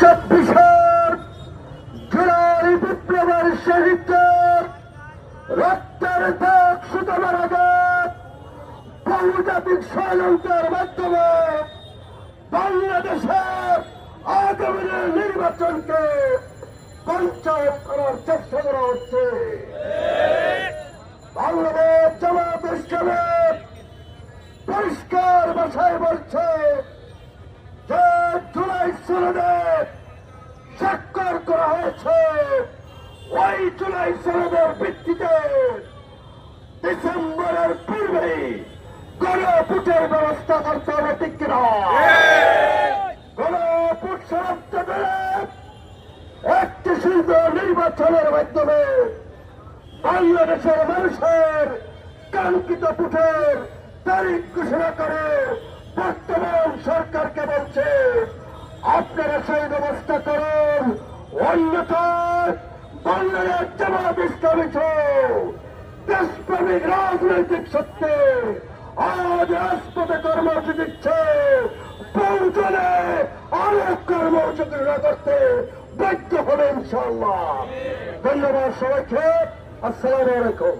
চব্বিশের জুলাই বিপ্লবের শহীদদের রক্তের দাগ সুতরার আগে বহুজাতিক ষড়যন্ত্রের মাধ্যমে বাংলাদেশের আগামী নির্বাচনকে পঞ্চায়েত করার চেষ্টা করা হচ্ছে। বাংলাদেশ জামাত ইসলামের পরিষ্কার ভাষায় বলছে সনদে স্বাক্ষর করা হয়েছে। ওই জুলাই সনদের ভিত্তিতে ডিসেম্বরের পূর্বেই গণভোটের ব্যবস্থা করতে হবে, ঠিক কিনা গণভোট সমাপ্ত করে একটি সুন্দর নির্বাচনের মাধ্যমে বাংলাদেশের মানুষের কাঙ্ক্ষিত ভোটের তারিখ ঘোষণা করে বর্তমান সেই ব্যবস্থা করুন। অন্যথায় বাংলাদেশ জামাত ইসলামী সহ দেশপ্রেমিক রাজনৈতিক সত্যে আজ রাজপথে কর্মসূচি দিচ্ছে। বহুজনে অনেক কর্মসূচি না করতে বাধ্য হবে ইনশাল্লাহ ধন্যবাদ সবাইকে। আসসালামু আলাইকুম।